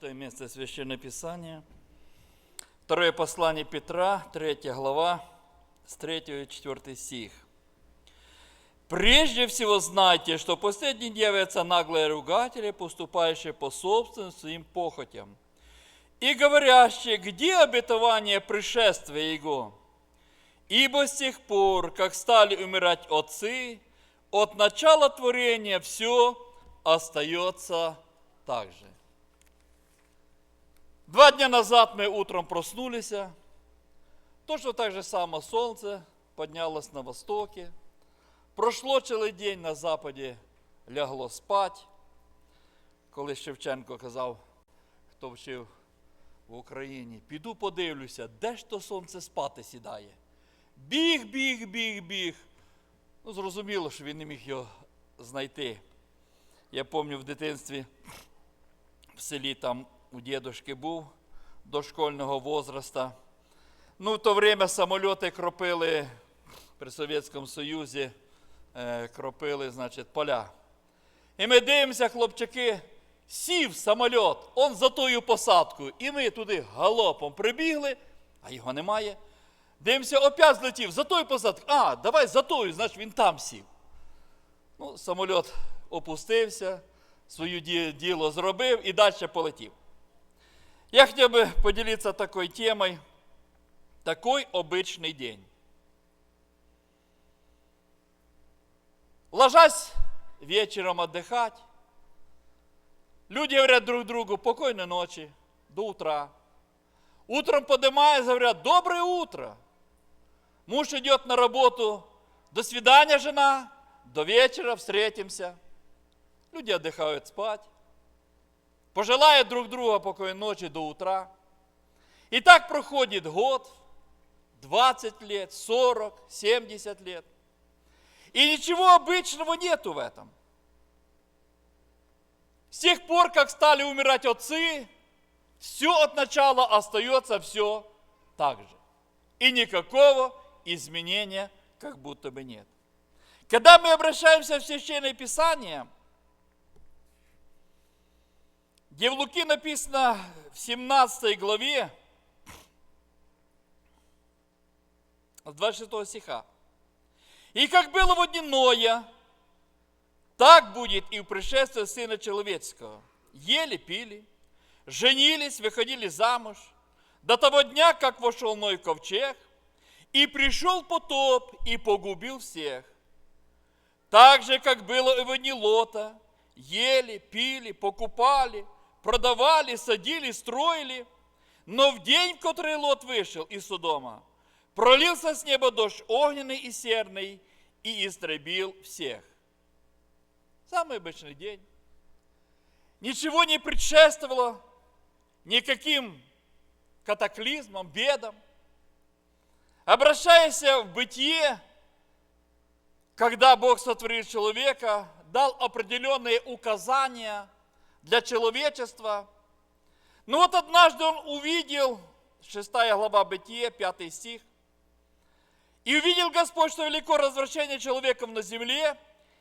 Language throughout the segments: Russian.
Читаем место Священного Писания. Второе послание Петра, 3 глава, с 3 и 4 стих. Прежде всего знайте, что последние явятся наглые ругатели, поступающие по собственным своим похотям, и говорящие, где обетование пришествия Его? Ибо с тех пор, как стали умирать отцы, от начала творения все остается так же. Два дня назад мы утром проснулись, точно так же само солнце поднялось на востоке, Пройшло цілий день на западі, лягло спать. Коли Шевченко казав, хто вчив в Україні, піду подивлюся, де ж то сонце спати сідає. Біг, біг, біг, біг. Ну, зрозуміло, що він не міг його знайти. Я пам'ятаю в дитинстві в селі там у дідушки був до школьного возраста. Ну, в то время самольоти кропили при Совєтському Союзі е, кропили, значить, поля. І ми дивимося, хлопчики, сів самоліт, он за тою посадкою. І ми туди галопом прибігли, а його немає. Дивимося, опять злетів, за тою посадкою. А, давай за тою, значить він там сів. Ну, самоліт опустився, своє діло зробив і далі полетів. Я хотів би поділитися такою темою. Такой обичний день. Ложась вечером отдыхать, люди говорят друг другу покойной ночи, до утра. Утром поднимаясь, говорят, доброе утро. Муж идет на работу, до свидания, жена, до вечера встретимся. Люди отдыхают спать, пожелают друг друга покойной ночи до утра. И так проходит год, 20 лет, 40, 70 лет. И ничего обычного нету в этом. С тех пор, как стали умирать отцы, все от начала остается все так же. И никакого изменения как будто бы нет. Когда мы обращаемся в Священное Писание, где в Луки написано в 17 главе, с 26 стиха, и как было в дни Ноя, так будет и в пришествии Сына Человеческого. Ели, пили, женились, выходили замуж, до того дня, как вошел Ной в ковчег, и пришел потоп и погубил всех. Так же, как было и в Лота, ели, пили, покупали, продавали, садили, строили. Но в день, который Лот вышел из Содома, пролился с неба дождь огненный и серный и истребил всех. Самый обычный день. Ничего не предшествовало никаким катаклизмам, бедам. Обращаясь в бытие, когда Бог сотворил человека, дал определенные указания для человечества. Но вот однажды он увидел, 6 глава Бытия, 5 стих, и увидел Господь, что велико развращение человеком на земле,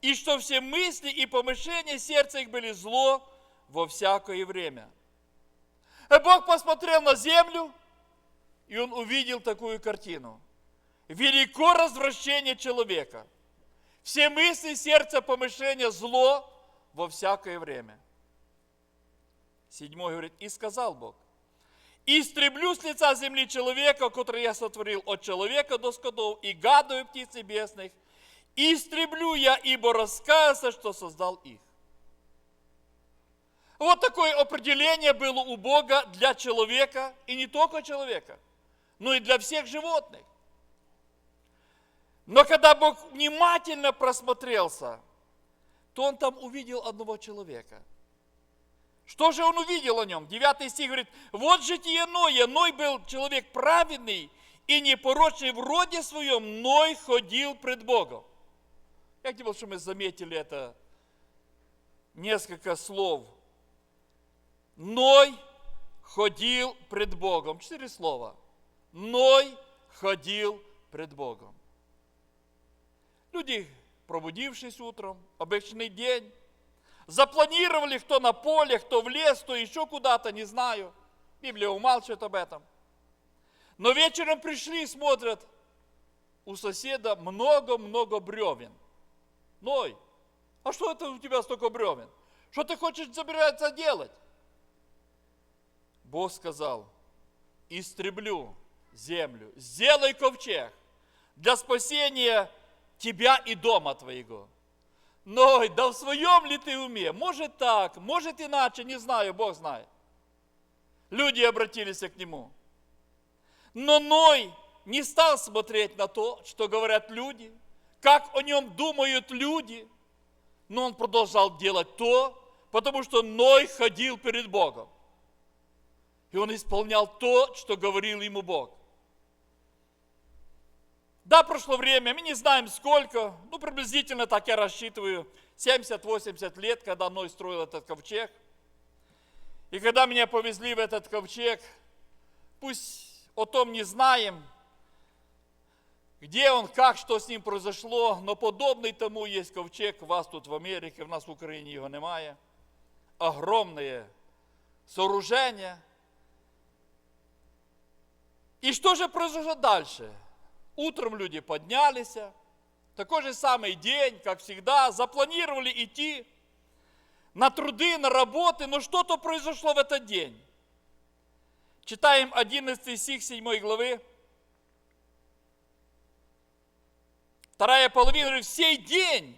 и что все мысли и помышления сердца их были зло во всякое время. И Бог посмотрел на землю, и он увидел такую картину. Велико развращение человека. Все мысли, сердца, помышления зло во всякое время. Седьмой говорит, и сказал Бог, истреблю с лица земли человека, который я сотворил от человека до скотов и гадов и птиц небесных, истреблю я, ибо раскаялся, что создал их. Вот такое определение было у Бога для человека, и не только человека, но и для всех животных. Но когда Бог внимательно просмотрелся, то он там увидел одного человека – что же он увидел о нем? Девятый стих говорит, вот житие Ноя. Ной был человек праведный и непорочный в роде своем, Ной ходил пред Богом. Я хотел, чтобы мы заметили это несколько слов. Ной ходил пред Богом. Четыре слова. Ной ходил пред Богом. Люди, пробудившись утром, обычный день, запланировали, кто на поле, кто в лес, кто еще куда-то, не знаю. Библия умалчивает об этом. Но вечером пришли и смотрят, у соседа много-много бревен. Ной, а что это у тебя столько бревен? Что ты хочешь собираться делать? Бог сказал, истреблю землю, сделай ковчег для спасения тебя и дома твоего. Ной, да в своем ли ты уме? Может так, может иначе, не знаю, Бог знает. Люди обратились к нему. Но Ной не стал смотреть на то, что говорят люди, как о нем думают люди, но он продолжал делать то, потому что Ной ходил перед Богом. И он исполнял то, что говорил ему Бог. Да, прошло время, мы не знаем сколько, ну приблизительно так я рассчитываю, 70-80 лет, когда Ной строил этот ковчег. И когда меня повезли в этот ковчег, пусть о том не знаем, где он, как, что с ним произошло, но подобный тому есть ковчег у вас тут в Америке, в нас в Україні його немає. Огромное сооружение. И что же произошло дальше? Утром люди поднялись, такой же самый день, как всегда, запланировали идти на труды, на работы, но что-то произошло в этот день. Читаем 11 стих 7 главы. Вторая половина, говорит, в сей день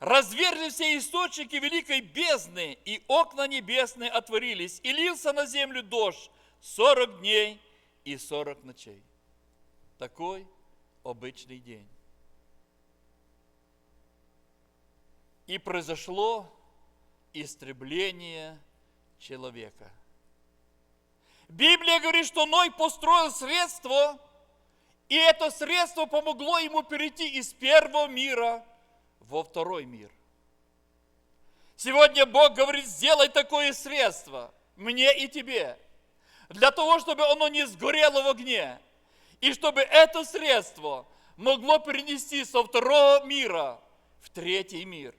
разверзли все источники великой бездны, и окна небесные отворились, и лился на землю дождь 40 дней и 40 ночей. Такой обычный день. И произошло истребление человека. Библия говорит, что Ной построил средство, и это средство помогло ему перейти из первого мира во второй мир. Сегодня Бог говорит, сделай такое средство мне и тебе, для того, чтобы оно не сгорело в огне, и чтобы это средство могло перенести со второго мира в третий мир.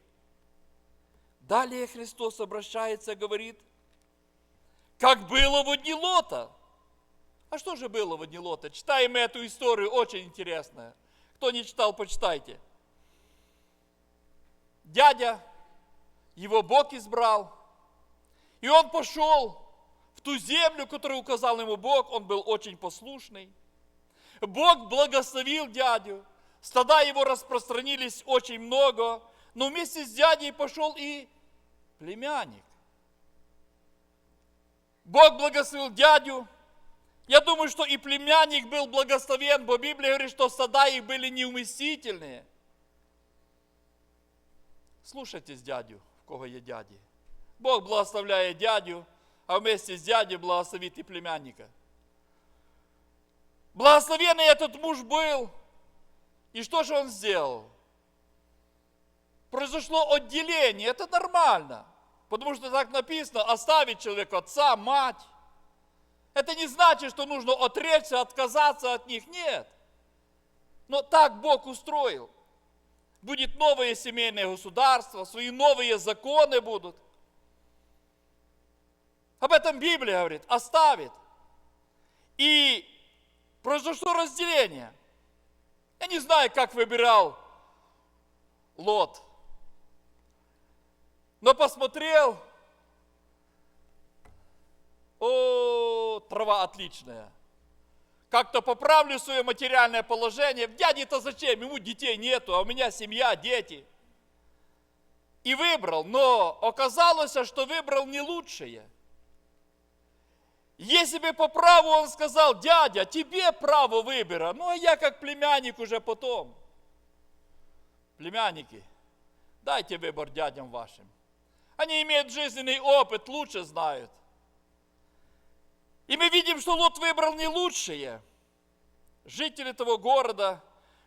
Далее Христос обращается говорит, как было в дни Лота. А что же было в дни Лота? Читаем эту историю, очень интересная. Кто не читал, почитайте. Дядя, его Бог избрал, и он пошел в ту землю, которую указал ему Бог, он был очень послушный. Бог благословил дядю, стада его распространились очень много, но вместе с дядей пошел и племянник. Бог благословил дядю. Я думаю, что и племянник был благословен, бо Библия говорит, что стада их были неуместительные. Слушайтесь дядю, в кого есть дяди. Бог благословляет дядю, а вместе с дядей благословит и племянника. Благословенный этот муж был. И что же он сделал? Произошло отделение, это нормально. Потому что так написано, оставить человека отца, мать. Это не значит, что нужно отречься, отказаться от них. Нет. Но так Бог устроил. Будет новое семейное государство, свои новые законы будут. Об этом Библия говорит, оставит. И произошло разделение. Я не знаю, как выбирал Лот. Но посмотрел, о, трава отличная. Как-то поправлю свое материальное положение. Дяде-то зачем? Ему детей нету, а у меня семья, дети. И выбрал, но оказалось, что выбрал не лучшее. Если бы по праву он сказал, дядя, тебе право выбора, ну а я как племянник уже потом. Племянники, дайте выбор дядям вашим. Они имеют жизненный опыт, лучше знают. И мы видим, что Лот выбрал не лучшее. Жители того города,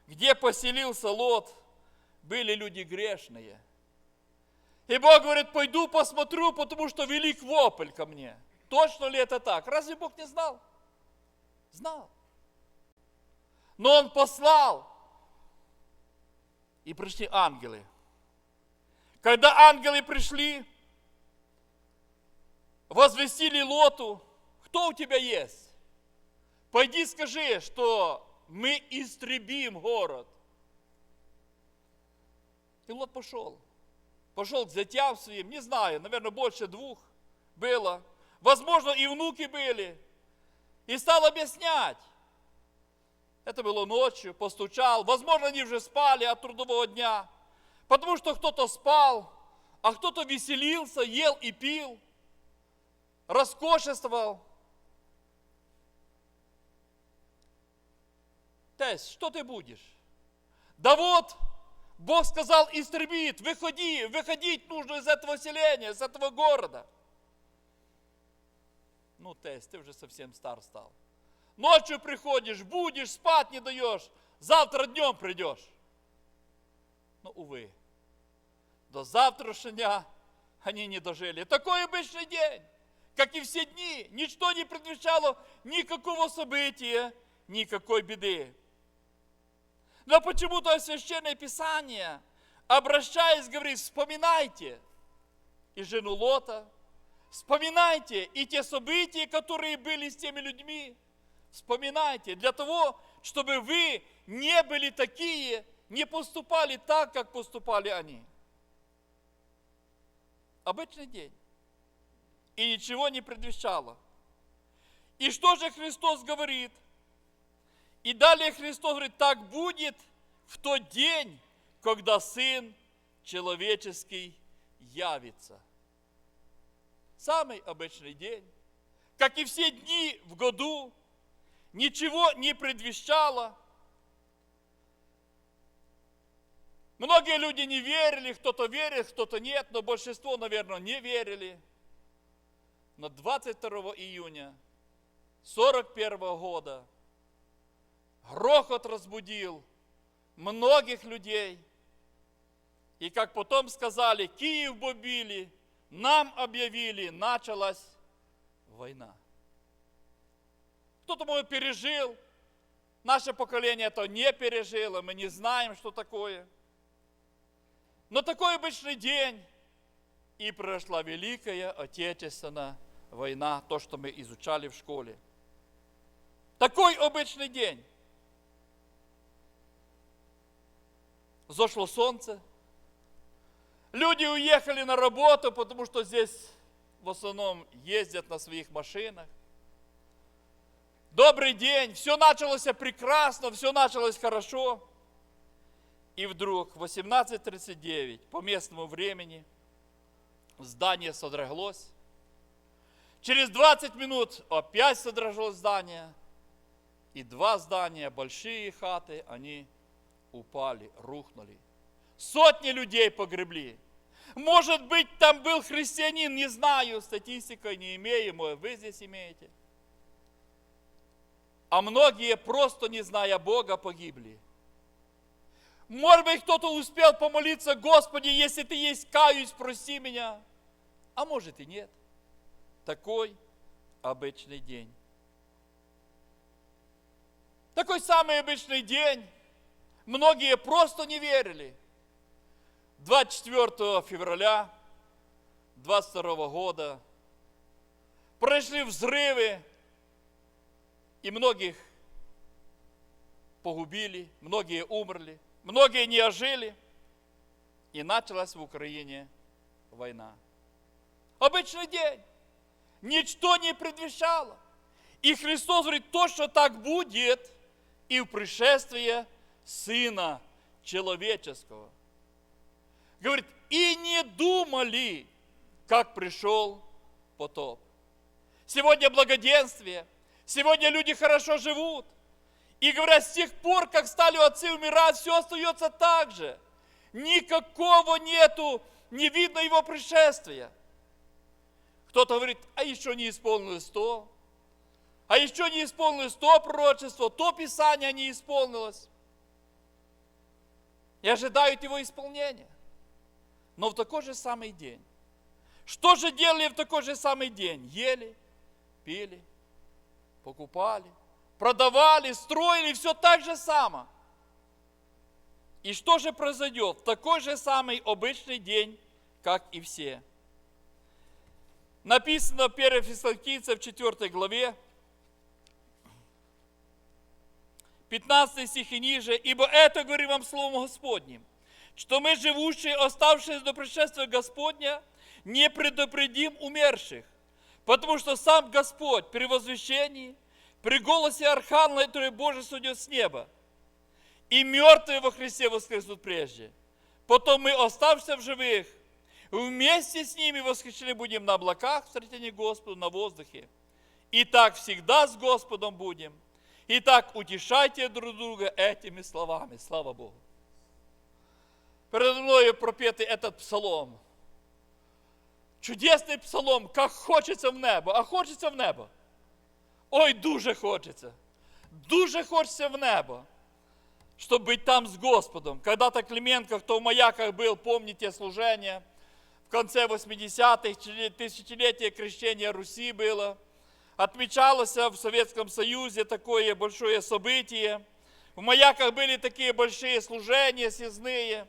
где поселился Лот, были люди грешные. И Бог говорит, пойду посмотрю, потому что велик вопль ко мне. Точно ли это так? Разве Бог не знал? Знал. Но Он послал. И пришли ангелы. Когда ангелы пришли, возвестили Лоту, кто у тебя есть? Пойди скажи, что мы истребим город. И Лот пошел. Пошел к зятям своим, не знаю, наверное, больше двух было. Возможно, и внуки были. И стал объяснять. Это было ночью, постучал. Возможно, они уже спали от трудового дня. Потому что кто-то спал, а кто-то веселился, ел и пил, роскошествовал. Тесть, что ты будешь? Да вот, Бог сказал, истребит, выходи, выходить нужно из этого селения, из этого города. Ну, тесть, ты уже совсем стар стал. Ночью приходишь, будешь, спать не даешь, завтра днем придешь. Но, увы, до завтрашнего они не дожили. Такой обычный день, как и все дни. Ничто не предвещало никакого события, никакой беды. Но почему-то Священное Писание, обращаясь, говорит, вспоминайте и жену Лота, вспоминайте и те события, которые были с теми людьми. Вспоминайте для того, чтобы вы не были такие, не поступали так, как поступали они. Обычный день. И ничего не предвещало. И что же Христос говорит? И далее Христос говорит, так будет в тот день, когда Сын Человеческий явится. Самый обычный день, как и все дни в году, ничего не предвещало. Многие люди не верили, кто-то верит, кто-то нет, но большинство, наверное, не верили. Но 22 июня 41 года грохот разбудил многих людей. И как потом сказали, Киев бомбили, нам объявили, началась война. Кто-то, может, пережил, наше поколение это не пережило, мы не знаем, что такое. Но такой обычный день, и прошла Великая Отечественная война, то, что мы изучали в школе. Такой обычный день. Зашло солнце. Люди уехали на работу, потому что здесь в основном ездят на своих машинах. Добрый день, все началось прекрасно, все началось хорошо. И вдруг в 18.39 по местному времени здание содроглось. Через 20 минут опять содроглось здание. И два здания, большие хаты, они упали, рухнули. Сотни людей погребли. Может быть, там был христианин, не знаю, статистикой не имею, вы здесь имеете. А многие, просто не зная Бога, погибли. Может быть, кто-то успел помолиться, Господи, если ты есть, каюсь, прости меня. А может и нет. Такой обычный день. Такой самый обычный день, Многие просто не верили. 24 февраля 22 года произошли взрывы, и многих погубили, многие умерли, многие не ожили, и началась в Украине война. Обычный день. Ничто не предвещало. И Христос говорит, то, что так будет, и в пришествие Сына Человеческого. Говорит, и не думали, как пришел потоп. Сегодня благоденствие, сегодня люди хорошо живут. И говорят, с тех пор, как стали отцы умирать, все остается так же. Никакого нету, не видно его пришествия. Кто-то говорит, а еще не исполнилось то, а еще не исполнилось то пророчество, то писание не исполнилось и ожидают его исполнения. Но в такой же самый день. Что же делали в такой же самый день? Ели, пили, покупали, продавали, строили, все так же само. И что же произойдет в такой же самый обычный день, как и все? Написано в 1 Фессалоникийцев 4 главе, 15 стих и ниже, «Ибо это говорю вам Словом Господним, что мы, живущие, оставшиеся до пришествия Господня, не предупредим умерших, потому что сам Господь при возвещении, при голосе Архангела, который Божий судит с неба, и мертвые во Христе воскреснут прежде. Потом мы, оставшиеся в живых, вместе с ними восхищены будем на облаках, встретении Господу, на воздухе. И так всегда с Господом будем. Итак, утешайте друг друга этими словами. Слава Богу. Передо мною пропетый этот псалом. Чудесний псалом, как хочеться в небо, а хочеться в небо. Ой, дуже хочеться. Дуже хочеться в небо, чтобы быть там с Господом. Когда-то Клименко, кто в маяках был, помните служение, в конце 80-х, тысячелетие крещения Руси было. Отмечалось в Советском Союзе такое большое событие. В маяках были такие большие служения съездные.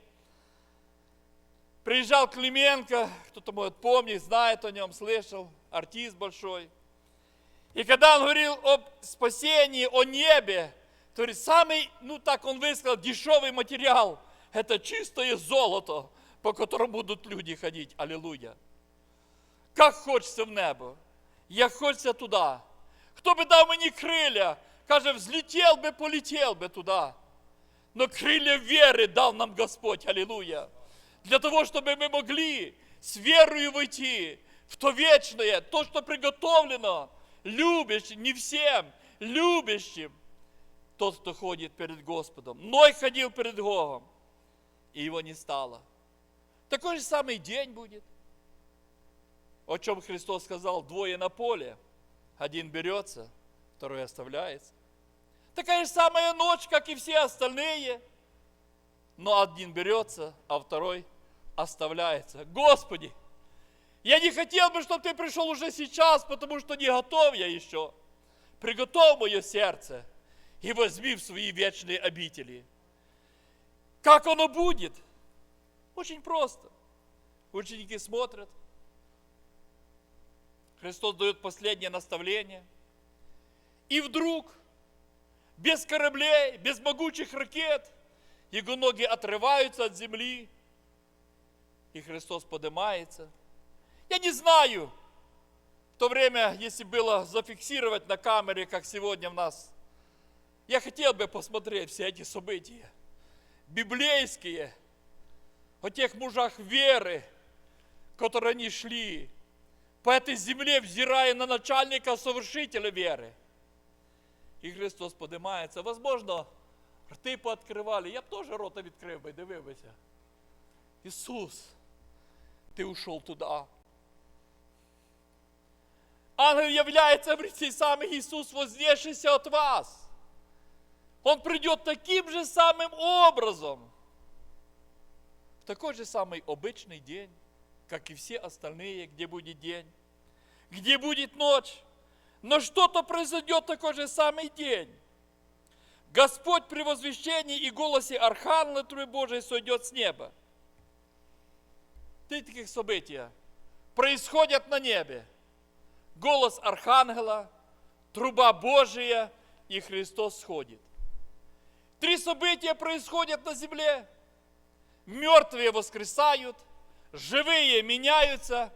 Приезжал Клименко, кто-то может помнить, знает о нем, слышал, артист большой. И когда он говорил об спасении, о небе, то есть самый, ну так он высказал, дешевый материал, это чистое золото, по которому будут люди ходить. Аллилуйя. Как хочется в небо. Я хочется туда. Хто би дав мені крилля, каже, взлетел би, полетел би туда. Но крылья веры дал нам Господь, аллилуйя. Для того, чтобы мы могли с верою войти в то вечное, то, что приготовлено, любящим, не всем, любящим, тот, кто ходит перед Господом. Ной ходил перед Богом, и его не стало. Такой же самый день будет. О чем Христос сказал, двое на поле. Один берется, второй оставляется. Такая же самая ночь, как и все остальные. Но один берется, а второй оставляется. Господи, я не хотел бы, чтобы ты пришел уже сейчас, потому что не готов я еще. Приготовь мое сердце и возьми в свои вечные обители. Как оно будет? Очень просто. Ученики смотрят. Христос дает последнее наставление. И вдруг, без кораблей, без могучих ракет, его ноги отрываются от земли, и Христос поднимается. Я не знаю, в то время, если было зафиксировать на камере, как сегодня в нас, я хотел бы посмотреть все эти события, библейские, о тех мужах веры, которые они шли по этой земле, взирая на начальника совершителя веры. І Христос подимається. Возможно, рти пооткривали. Я б теж рота відкрив би, дивився. Ісус, ти ушел туди. Ангел является в цей самый Иисус, вознесшийся от вас. Он придет таким же самым образом. В такой же самый обычный день, как и все остальные, где будет день, где будет ночь. Но что-то произойдет в такой же самый день. Господь при возвещении и голосе Архангела Трубы Божией сойдет с неба. Три таких события происходят на небе. Голос Архангела, труба Божия и Христос сходит. Три события происходят на земле. Мертвые воскресают, живые меняются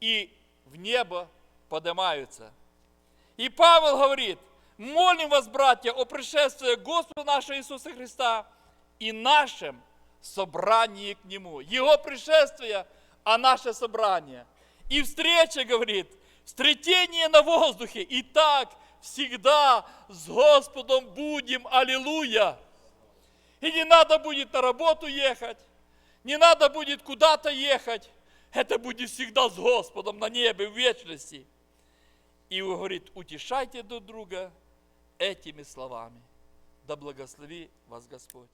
и в небо поднимаются. И Павел говорит, молим вас, братья, о пришествии Господа нашего Иисуса Христа и нашем собрании к Нему. Его пришествие, а наше собрание. И встреча, говорит, встретение на воздухе. И так всегда с Господом будем. Аллилуйя! И не надо будет на работу ехать, не надо будет куда-то ехать. Это будет всегда с Господом на небе в вечности. И говорит, утешайте друг друга этими словами. Да благослови вас Господь.